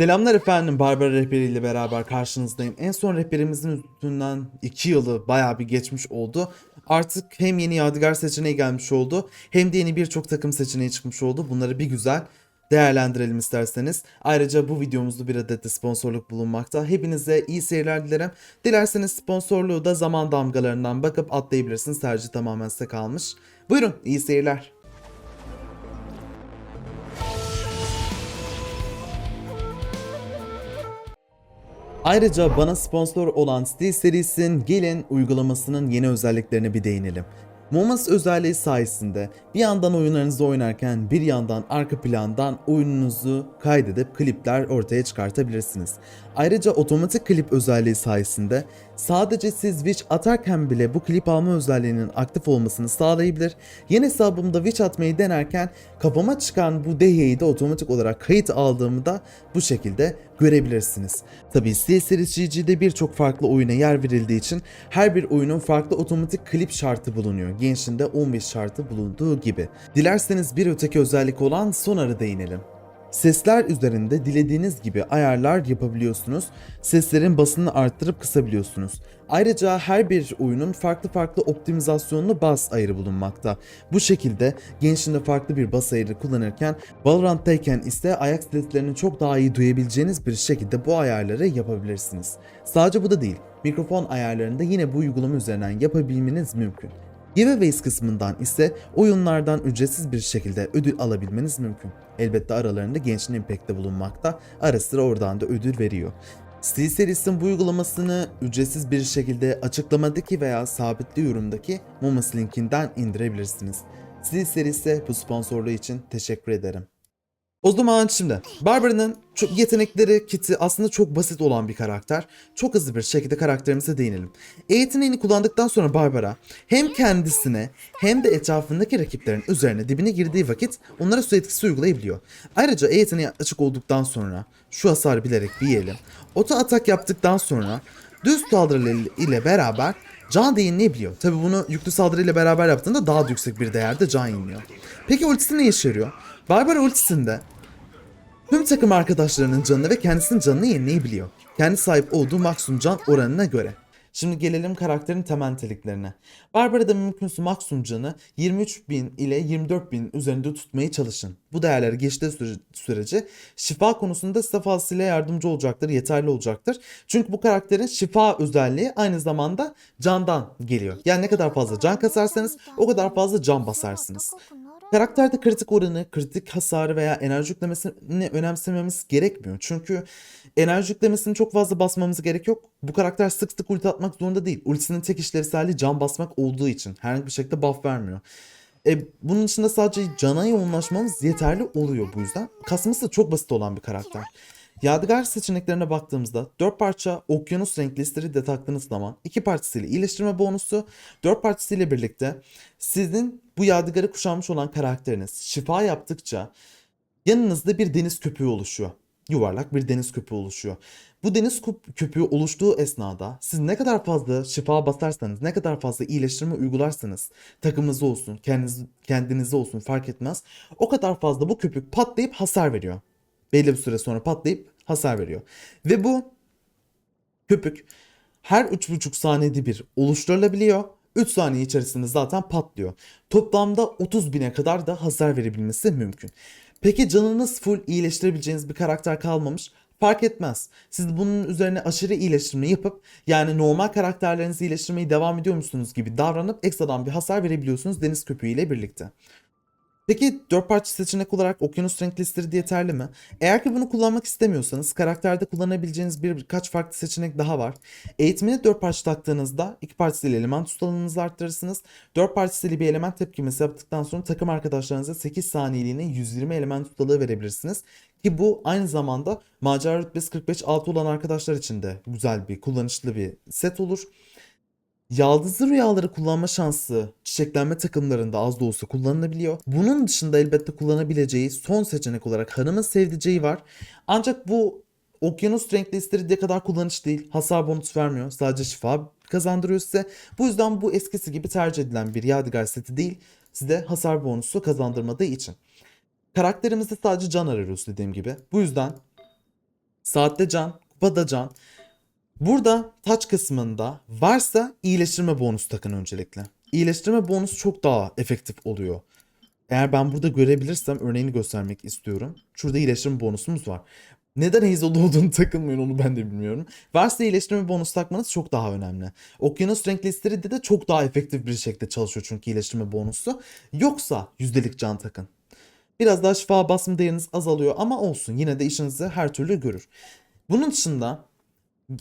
Selamlar efendim Barbara Rehberi ile beraber karşınızdayım. En son rehberimizin üstünden 2 yılı bayağı bir geçmiş oldu. Artık hem yeni Yadigar seçeneği gelmiş oldu hem de yeni birçok takım seçeneği çıkmış oldu. Bunları bir güzel değerlendirelim isterseniz. Ayrıca bu videomuzda bir adet de sponsorluk bulunmakta. Hepinize iyi seyirler dilerim. Dilerseniz sponsorluğu da zaman damgalarından bakıp atlayabilirsiniz. Tercih tamamen size kalmış. Buyurun iyi seyirler. Ayrıca bana sponsor olan Steel Series'in Gelin uygulamasının yeni özelliklerine bir değinelim. Moments özelliği sayesinde bir yandan oyunlarınızı oynarken bir yandan arka plandan oyununuzu kaydedip klipler ortaya çıkartabilirsiniz. Ayrıca otomatik klip özelliği sayesinde sadece siz Witch atarken bile bu klip alma özelliğinin aktif olmasını sağlayabilir. Yeni hesabımda Witch atmayı denerken kafama çıkan bu dehiyeyi de otomatik olarak kayıt aldığımı da bu şekilde görebilirsiniz. Tabii CSRCG'de birçok farklı oyuna yer verildiği için her bir oyunun farklı otomatik klip şartı bulunuyor. Gençinde 15 şartı bulunduğu gibi. Dilerseniz bir öteki özellik olan Sonar'a değinelim. Sesler üzerinde dilediğiniz gibi ayarlar yapabiliyorsunuz. Seslerin basını arttırıp kısabiliyorsunuz. Ayrıca her bir oyunun farklı farklı optimizasyonlu bas ayarı bulunmakta. Bu şekilde gençliğinde farklı bir bas ayarı kullanırken Valorant'tayken ise ayak seslerini çok daha iyi duyabileceğiniz bir şekilde bu ayarları yapabilirsiniz. Sadece bu da değil. Mikrofon ayarlarını da yine bu uygulama üzerinden yapabilmeniz mümkün. Giveaways kısmından ise oyunlardan ücretsiz bir şekilde ödül alabilmeniz mümkün. Elbette aralarında Genshin Impact'te bulunmakta, ara sıra oradan da ödül veriyor. Steel Series'in bu uygulamasını ücretsiz bir şekilde açıklamadaki veya sabitli yorumdaki Momus linkinden indirebilirsiniz. Steel Series'e bu sponsorluğu için teşekkür ederim. O zaman şimdi Barbara'nın çok yetenekleri kiti aslında çok basit olan bir karakter. Çok hızlı bir şekilde karakterimize değinelim. E yeteneğini kullandıktan sonra Barbara hem kendisine hem de etrafındaki rakiplerin üzerine dibine girdiği vakit onlara su etkisi uygulayabiliyor. Ayrıca E yeteneği açık olduktan sonra şu hasarı bilerek bir yiyelim. Oto atak yaptıktan sonra düz saldırı ile beraber can değinleyebiliyor. Tabi bunu yüklü saldırı ile beraber yaptığında daha da yüksek bir değerde can yeniliyor. Peki ultisi ne işe yarıyor? Barbara ultisinde tüm takım arkadaşlarının canını ve kendisinin canını yenileyebiliyor. Kendi sahip olduğu maksimum can oranına göre. Şimdi gelelim karakterin temel niteliklerine. Barbara'da mümkünse maksimum canı 23.000 ile 24.000 üzerinde tutmaya çalışın. Bu değerleri geçtiği süre- sürece şifa konusunda size fazlasıyla yardımcı olacaktır, yeterli olacaktır. Çünkü bu karakterin şifa özelliği aynı zamanda candan geliyor. Yani ne kadar fazla can kasarsanız o kadar fazla can basarsınız. Karakterde kritik oranı, kritik hasarı veya enerji yüklemesini önemsememiz gerekmiyor. Çünkü enerji yüklemesini çok fazla basmamız gerek yok. Bu karakter sık sık ulti atmak zorunda değil. Ultisinin tek işlevselliği can basmak olduğu için. Herhangi bir şekilde buff vermiyor. E, bunun dışında sadece cana yoğunlaşmamız yeterli oluyor bu yüzden. Kasması da çok basit olan bir karakter. Yadigar seçeneklerine baktığımızda 4 parça okyanus renkli isteride taktığınız zaman 2 partisiyle iyileştirme bonusu 4 partisiyle birlikte sizin bu yadigarı kuşanmış olan karakteriniz şifa yaptıkça yanınızda bir deniz köpüğü oluşuyor. Yuvarlak bir deniz köpüğü oluşuyor. Bu deniz köp- köpüğü oluştuğu esnada siz ne kadar fazla şifa basarsanız, ne kadar fazla iyileştirme uygularsanız, takımınızda olsun, kendiniz, kendinizde olsun fark etmez. O kadar fazla bu köpük patlayıp hasar veriyor. Belli bir süre sonra patlayıp hasar veriyor. Ve bu köpük her 3,5 saniyede bir oluşturulabiliyor. 3 saniye içerisinde zaten patlıyor. Toplamda 30 bine kadar da hasar verebilmesi mümkün. Peki canınız full iyileştirebileceğiniz bir karakter kalmamış. Fark etmez. Siz bunun üzerine aşırı iyileştirme yapıp yani normal karakterlerinizi iyileştirmeye devam ediyormuşsunuz gibi davranıp ekstradan bir hasar verebiliyorsunuz deniz köpüğü ile birlikte. Peki 4 parça seçenek olarak okyanus renkli isteride yeterli mi? Eğer ki bunu kullanmak istemiyorsanız karakterde kullanabileceğiniz bir birkaç farklı seçenek daha var. Eğitimini 4 parça taktığınızda 2 partisiyle element tutalınızı arttırırsınız. 4 partisiyle bir element tepkimesi yaptıktan sonra takım arkadaşlarınıza 8 saniyeliğine 120 element tutalığı verebilirsiniz. Ki bu aynı zamanda macera rütbesi 45 altı olan arkadaşlar için de güzel bir kullanışlı bir set olur. Yaldızlı rüyaları kullanma şansı çiçeklenme takımlarında az da olsa kullanılabiliyor. Bunun dışında elbette kullanabileceği son seçenek olarak hanımın sevdiceği var. Ancak bu okyanus renkli istiridye kadar kullanış değil. Hasar bonus vermiyor. Sadece şifa kazandırıyor size. Bu yüzden bu eskisi gibi tercih edilen bir yadigar seti değil. Size hasar bonusu kazandırmadığı için. Karakterimizde sadece can arıyoruz dediğim gibi. Bu yüzden Saatte can, kupada can. Burada taç kısmında varsa iyileştirme bonus takın öncelikle. İyileştirme bonus çok daha efektif oluyor. Eğer ben burada görebilirsem örneğini göstermek istiyorum. Şurada iyileştirme bonusumuz var. Neden Hazel'da olduğunu takılmayın onu ben de bilmiyorum. Varsa iyileştirme bonus takmanız çok daha önemli. Okyanus renkli isteride de çok daha efektif bir şekilde çalışıyor çünkü iyileştirme bonusu. Yoksa yüzdelik can takın. Biraz daha şifa basma değeriniz azalıyor ama olsun yine de işinizi her türlü görür. Bunun dışında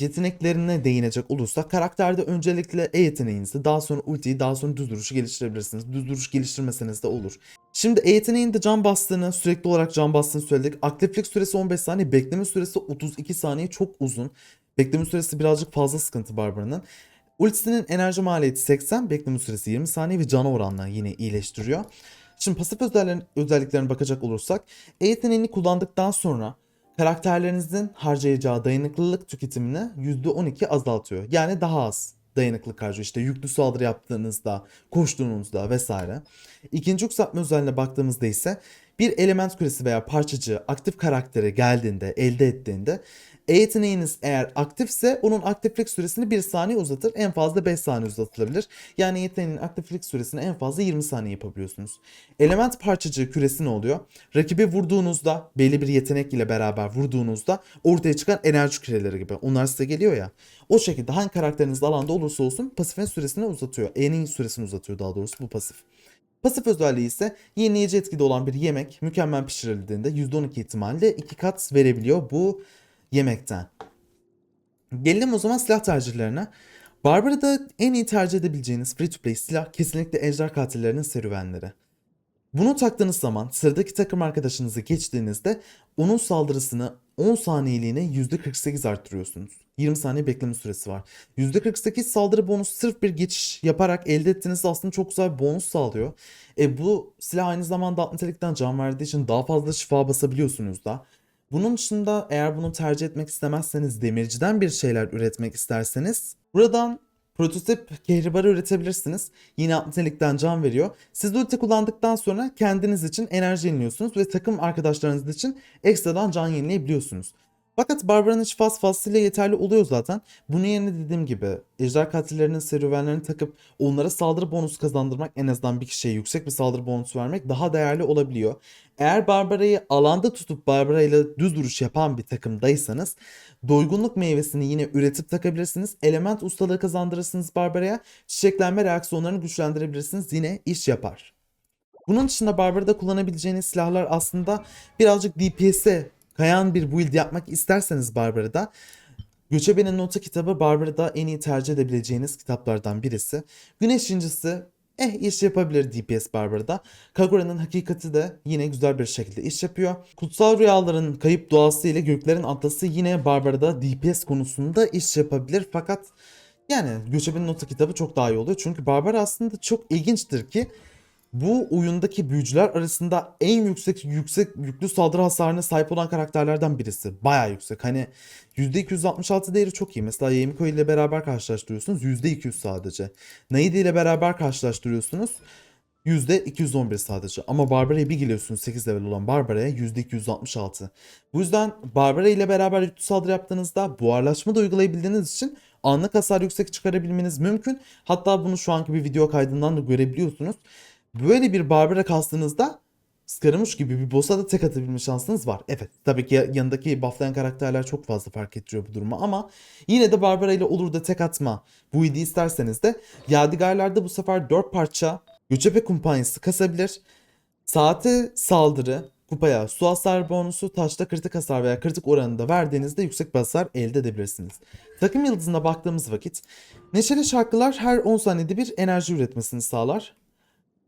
yeteneklerine değinecek olursak karakterde öncelikle E yeteneğinizi daha sonra ultiyi daha sonra düz duruşu geliştirebilirsiniz. Düz duruş geliştirmeseniz de olur. Şimdi E yeteneğinde can bastığını sürekli olarak can bastığını söyledik. Aktiflik süresi 15 saniye bekleme süresi 32 saniye çok uzun. Bekleme süresi birazcık fazla sıkıntı Barbara'nın. Ultisinin enerji maliyeti 80, bekleme süresi 20 saniye ve cana oranla yine iyileştiriyor. Şimdi pasif özelliklerin, özelliklerine bakacak olursak E yeteneğini kullandıktan sonra karakterlerinizin harcayacağı dayanıklılık tüketimini %12 azaltıyor. Yani daha az dayanıklılık harcıyor. İşte yüklü saldırı yaptığınızda, koştuğunuzda vesaire. İkinci yükseltme özelliğine baktığımızda ise bir element küresi veya parçacığı aktif karaktere geldiğinde, elde ettiğinde E yeteneğiniz eğer aktifse onun aktiflik süresini 1 saniye uzatır. En fazla 5 saniye uzatılabilir. Yani yeteneğin aktiflik süresini en fazla 20 saniye yapabiliyorsunuz. Element parçacığı küresi ne oluyor? Rakibi vurduğunuzda belli bir yetenek ile beraber vurduğunuzda ortaya çıkan enerji küreleri gibi. Onlar size geliyor ya. O şekilde hangi karakteriniz alanda olursa olsun pasifin süresini uzatıyor. E'nin süresini uzatıyor daha doğrusu bu pasif. Pasif özelliği ise yenileyici etkide olan bir yemek mükemmel pişirildiğinde %12 ihtimalle 2 kat verebiliyor bu yemekten. Gelelim o zaman silah tercihlerine. Barbara'da en iyi tercih edebileceğiniz free to play silah kesinlikle ejder katillerinin serüvenleri. Bunu taktığınız zaman sıradaki takım arkadaşınızı geçtiğinizde onun saldırısını 10 saniyeliğine %48 arttırıyorsunuz. 20 saniye bekleme süresi var. %48 saldırı bonusu sırf bir geçiş yaparak elde ettiğiniz aslında çok güzel bir bonus sağlıyor. E bu silah aynı zamanda alt nitelikten can verdiği için daha fazla şifa basabiliyorsunuz da. Bunun dışında eğer bunu tercih etmek istemezseniz demirciden bir şeyler üretmek isterseniz buradan prototip kehribarı üretebilirsiniz. Yine alt nitelikten can veriyor. Siz ulti kullandıktan sonra kendiniz için enerji yeniliyorsunuz ve takım arkadaşlarınız için ekstradan can yenileyebiliyorsunuz. Fakat Barbara'nın şifası fazlasıyla yeterli oluyor zaten. Bunun yerine dediğim gibi ejder katillerinin serüvenlerini takıp onlara saldırı bonusu kazandırmak en azından bir kişiye yüksek bir saldırı bonusu vermek daha değerli olabiliyor. Eğer Barbara'yı alanda tutup Barbara ile düz duruş yapan bir takımdaysanız doygunluk meyvesini yine üretip takabilirsiniz. Element ustalığı kazandırırsınız Barbara'ya. Çiçeklenme reaksiyonlarını güçlendirebilirsiniz. Yine iş yapar. Bunun dışında Barbara'da kullanabileceğiniz silahlar aslında birazcık DPS'e kayan bir build yapmak isterseniz Barbara'da Göçebe'nin nota kitabı Barbara'da en iyi tercih edebileceğiniz kitaplardan birisi. Güneş incisi eh iş yapabilir DPS Barbara'da. Kagura'nın hakikati de yine güzel bir şekilde iş yapıyor. Kutsal rüyaların kayıp doğası ile göklerin atlası yine Barbara'da DPS konusunda iş yapabilir. Fakat yani Göçebe'nin nota kitabı çok daha iyi oluyor. Çünkü Barbara aslında çok ilginçtir ki bu oyundaki büyücüler arasında en yüksek yüksek yüklü saldırı hasarına sahip olan karakterlerden birisi. Bayağı yüksek. Hani %266 değeri çok iyi. Mesela Yemiko ile beraber karşılaştırıyorsunuz. %200 sadece. Naidi ile beraber karşılaştırıyorsunuz. %211 sadece. Ama Barbara'ya bir geliyorsunuz 8 level olan Barbara'ya %266. Bu yüzden Barbara ile beraber yüklü saldırı yaptığınızda buharlaşma da uygulayabildiğiniz için anlık hasar yüksek çıkarabilmeniz mümkün. Hatta bunu şu anki bir video kaydından da görebiliyorsunuz. Böyle bir Barbara kastığınızda Scaramouche gibi bir boss'a da tek atabilme şansınız var. Evet tabii ki yanındaki bufflayan karakterler çok fazla fark ettiriyor bu durumu ama yine de Barbara ile olur da tek atma bu idi isterseniz de Yadigarlarda bu sefer 4 parça Göçebe kumpanyası kasabilir. Saate saldırı, kupaya su hasar bonusu, taşta kritik hasar veya kritik oranında verdiğinizde yüksek bir elde edebilirsiniz. Takım yıldızına baktığımız vakit neşeli şarkılar her 10 saniyede bir enerji üretmesini sağlar.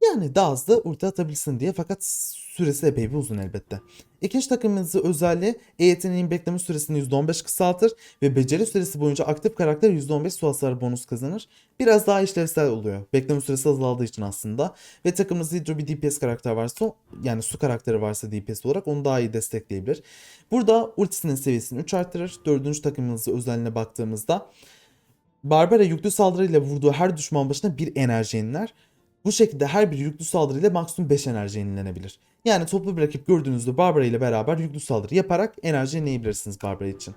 Yani daha hızlı ulti atabilsin diye fakat süresi epey bir uzun elbette. İkinci takımımızın özelliği E yeteneğin bekleme süresini %15 kısaltır ve beceri süresi boyunca aktif karakter %15 su hasarı bonus kazanır. Biraz daha işlevsel oluyor. Bekleme süresi azaldığı için aslında. Ve takımımızda Hydro bir DPS karakter varsa yani su karakteri varsa DPS olarak onu daha iyi destekleyebilir. Burada ultisinin seviyesini 3 arttırır. Dördüncü takımımızın özelliğine baktığımızda Barbara yüklü saldırıyla vurduğu her düşman başına bir enerji yeniler. Bu şekilde her bir yüklü saldırıyla maksimum 5 enerji yenilenebilir. Yani toplu bir rakip gördüğünüzde Barbara ile beraber yüklü saldırı yaparak enerji yenileyebilirsiniz Barbara için.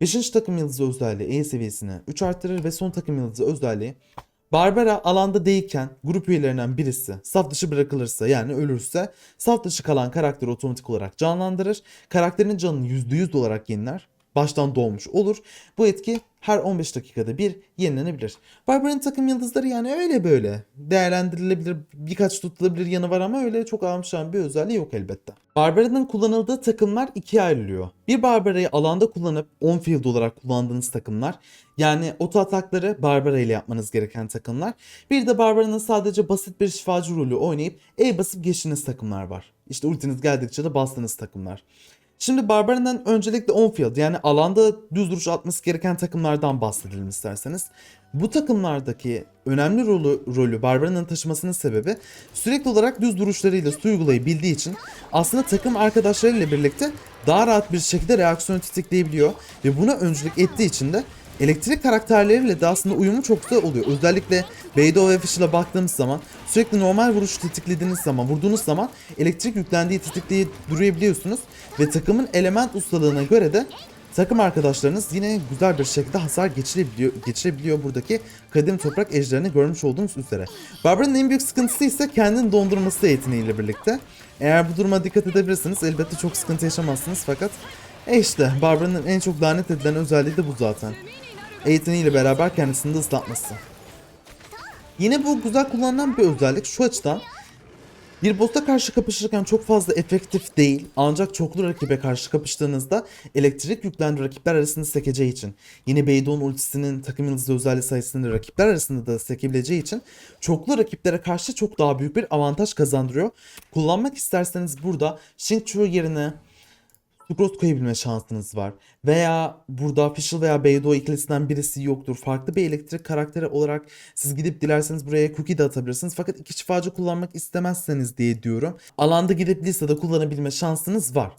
5. takım yıldızı özelliği E seviyesine 3 arttırır ve son takım yıldızı özelliği Barbara alanda değilken grup üyelerinden birisi saf dışı bırakılırsa yani ölürse saf dışı kalan karakteri otomatik olarak canlandırır. Karakterin canını %100 olarak yeniler. Baştan doğmuş olur. Bu etki her 15 dakikada bir yenilenebilir. Barbara'nın takım yıldızları yani öyle böyle. Değerlendirilebilir birkaç tutulabilir yanı var ama öyle çok amşan bir özelliği yok elbette. Barbara'nın kullanıldığı takımlar ikiye ayrılıyor. Bir Barbara'yı alanda kullanıp on field olarak kullandığınız takımlar. Yani oto atakları Barbara ile yapmanız gereken takımlar. Bir de Barbara'nın sadece basit bir şifacı rolü oynayıp E basıp geçtiğiniz takımlar var. İşte ultiniz geldikçe de bastığınız takımlar. Şimdi Barbara'nın öncelikle on yani alanda düz duruş atması gereken takımlardan bahsedelim isterseniz. Bu takımlardaki önemli rolü, rolü Barbara'nın taşımasının sebebi sürekli olarak düz duruşlarıyla su uygulayı bildiği için aslında takım arkadaşlarıyla birlikte daha rahat bir şekilde reaksiyon tetikleyebiliyor ve buna öncülük ettiği için de elektrik karakterleriyle de aslında uyumu çok güzel oluyor. Özellikle Beydo ve Fish'le baktığımız zaman sürekli normal vuruş tetiklediğiniz zaman, vurduğunuz zaman elektrik yüklendiği tetikleyip durabiliyorsunuz ve takımın element ustalığına göre de takım arkadaşlarınız yine güzel bir şekilde hasar geçirebiliyor, geçirebiliyor buradaki kadim toprak ejderini görmüş olduğunuz üzere. Barbara'nın en büyük sıkıntısı ise kendini dondurması yeteneğiyle birlikte. Eğer bu duruma dikkat edebilirsiniz elbette çok sıkıntı yaşamazsınız fakat e işte Barbara'nın en çok lanet edilen özelliği de bu zaten. Eğitimiyle beraber kendisini de ıslatması. Yine bu güzel kullanılan bir özellik şu açıdan bir boss'a karşı kapışırken çok fazla efektif değil ancak çoklu rakibe karşı kapıştığınızda elektrik yüklendi rakipler arasında sekeceği için yine Beydon ultisinin takım yıldızı özelliği sayesinde rakipler arasında da sekebileceği için çoklu rakiplere karşı çok daha büyük bir avantaj kazandırıyor. Kullanmak isterseniz burada Xingqiu yerine Sucrose koyabilme şansınız var. Veya burada Fischl veya Beidou ikilisinden birisi yoktur. Farklı bir elektrik karakteri olarak siz gidip dilerseniz buraya cookie de atabilirsiniz. Fakat iki şifacı kullanmak istemezseniz diye diyorum. Alanda gidip Lisa'da kullanabilme şansınız var.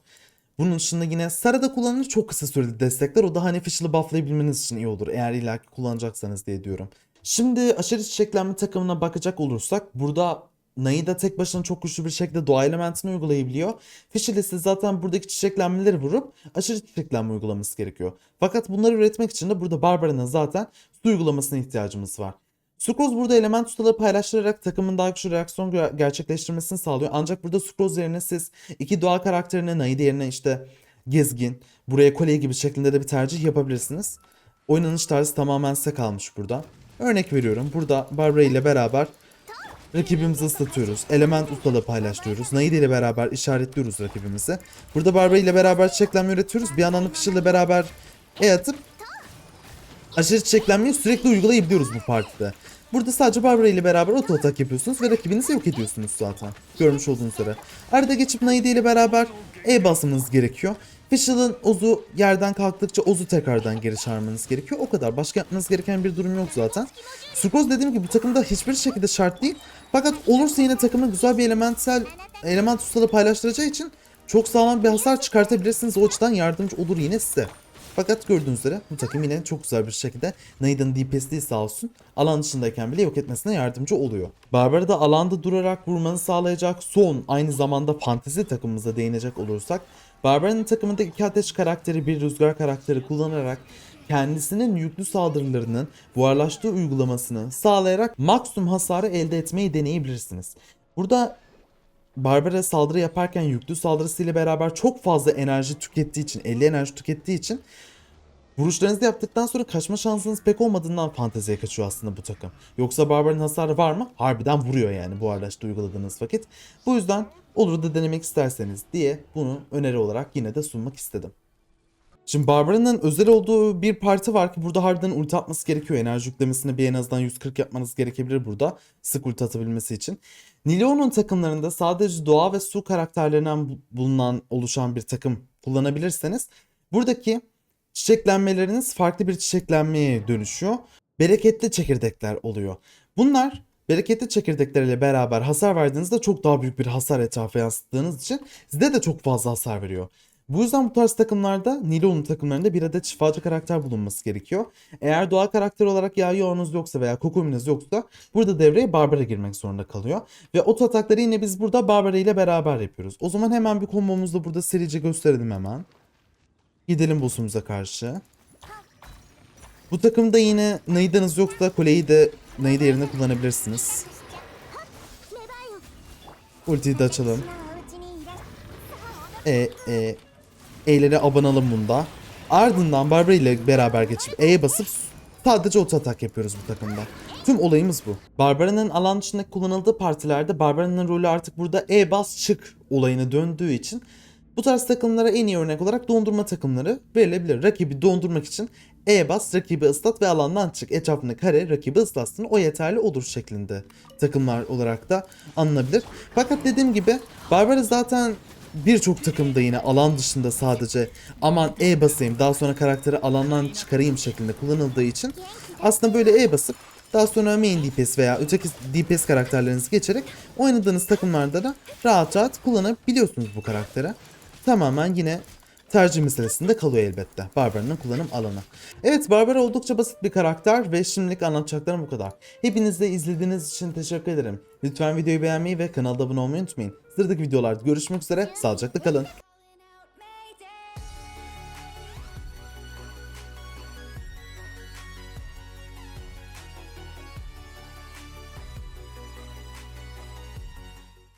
Bunun dışında yine Sara'da kullanılır çok kısa süreli destekler. O da hani Fischl'ı bufflayabilmeniz için iyi olur. Eğer illaki kullanacaksanız diye diyorum. Şimdi aşırı çiçeklenme takımına bakacak olursak burada Naida tek başına çok güçlü bir şekilde doğa elementini uygulayabiliyor. İse zaten buradaki çiçeklenmeleri vurup aşırı çiçeklenme uygulaması gerekiyor. Fakat bunları üretmek için de burada Barbara'nın zaten su uygulamasına ihtiyacımız var. Sucrose burada element ustalığı paylaştırarak takımın daha güçlü reaksiyon gerçekleştirmesini sağlıyor. Ancak burada Sucrose yerine siz iki doğa karakterine Naida yerine işte Gezgin, buraya kolye gibi şeklinde de bir tercih yapabilirsiniz. Oynanış tarzı tamamen size kalmış burada. Örnek veriyorum. Burada Barbara ile beraber rakibimizi ıslatıyoruz. Element ustalığı paylaştırıyoruz. Naide ile beraber işaretliyoruz rakibimizi. Burada Barbara ile beraber çiçeklenme üretiyoruz. Bir yandan da Fischl ile beraber E atıp aşırı çiçeklenmeyi sürekli uygulayabiliyoruz bu partide. Burada sadece Barbara ile beraber auto atak yapıyorsunuz ve rakibinizi yok ediyorsunuz zaten. Görmüş olduğunuz üzere. Arada geçip Naide ile beraber E basmanız gerekiyor. Fischl'ın Oz'u yerden kalktıkça Oz'u tekrardan geri çağırmanız gerekiyor. O kadar. Başka yapmanız gereken bir durum yok zaten. Sucrose dediğim gibi bu takımda hiçbir şekilde şart değil. Fakat olursa yine takımın güzel bir elementsel element ustalığı paylaştıracağı için çok sağlam bir hasar çıkartabilirsiniz. O açıdan yardımcı olur yine size. Fakat gördüğünüz üzere bu takım yine çok güzel bir şekilde Naida'nın DPS'liği sağ olsun alan dışındayken bile yok etmesine yardımcı oluyor. Barbara da alanda durarak vurmanı sağlayacak son aynı zamanda fantezi takımımıza değinecek olursak Barbara'nın takımındaki iki ateş karakteri bir rüzgar karakteri kullanarak kendisinin yüklü saldırılarının buharlaştığı uygulamasını sağlayarak maksimum hasarı elde etmeyi deneyebilirsiniz. Burada Barbara saldırı yaparken yüklü saldırısıyla beraber çok fazla enerji tükettiği için, 50 enerji tükettiği için vuruşlarınızı yaptıktan sonra kaçma şansınız pek olmadığından fanteziye kaçıyor aslında bu takım. Yoksa Barbara'nın hasarı var mı? Harbiden vuruyor yani bu araçta uyguladığınız vakit. Bu yüzden olur da denemek isterseniz diye bunu öneri olarak yine de sunmak istedim. Şimdi Barbara'nın özel olduğu bir parti var ki burada harbiden ulti atması gerekiyor. Enerji yüklemesini bir en azından 140 yapmanız gerekebilir burada. Sık ulti atabilmesi için. Nileo'nun takımlarında sadece doğa ve su karakterlerinden bu- bulunan oluşan bir takım kullanabilirseniz buradaki çiçeklenmeleriniz farklı bir çiçeklenmeye dönüşüyor. Bereketli çekirdekler oluyor. Bunlar bereketli çekirdeklerle beraber hasar verdiğinizde çok daha büyük bir hasar etrafa yansıttığınız için size de çok fazla hasar veriyor. Bu yüzden bu tarz takımlarda Nilo'nun takımlarında bir adet şifacı karakter bulunması gerekiyor. Eğer doğa karakter olarak Yayo'nuz yoksa veya Kokomi'niz yoksa burada devreye Barbara girmek zorunda kalıyor. Ve oto atakları yine biz burada Barbara ile beraber yapıyoruz. O zaman hemen bir kombomuzu da burada serice gösterelim hemen. Gidelim boss'umuza karşı. Bu takımda yine Naidan'ız yoksa Kole'yi de Naida yerine kullanabilirsiniz. Ultiyi de açalım. E, e, E'lere abanalım bunda. Ardından Barbara ile beraber geçip E'ye basıp sadece auto atak yapıyoruz bu takımda. Tüm olayımız bu. Barbara'nın alan dışında kullanıldığı partilerde Barbara'nın rolü artık burada E bas çık olayına döndüğü için bu tarz takımlara en iyi örnek olarak dondurma takımları verilebilir. Rakibi dondurmak için E bas, rakibi ıslat ve alandan çık. Etrafında kare, rakibi ıslatsın. O yeterli olur şeklinde takımlar olarak da anılabilir. Fakat dediğim gibi Barbara zaten birçok takımda yine alan dışında sadece aman E basayım daha sonra karakteri alandan çıkarayım şeklinde kullanıldığı için aslında böyle E basıp daha sonra main DPS veya öteki DPS karakterlerinizi geçerek oynadığınız takımlarda da rahat rahat kullanabiliyorsunuz bu karakteri. Tamamen yine tercih meselesinde kalıyor elbette. Barbara'nın kullanım alanı. Evet Barbara oldukça basit bir karakter ve şimdilik anlatacaklarım bu kadar. Hepiniz de izlediğiniz için teşekkür ederim. Lütfen videoyu beğenmeyi ve kanalda abone olmayı unutmayın. Sıradaki videolarda görüşmek üzere. Sağlıcakla kalın.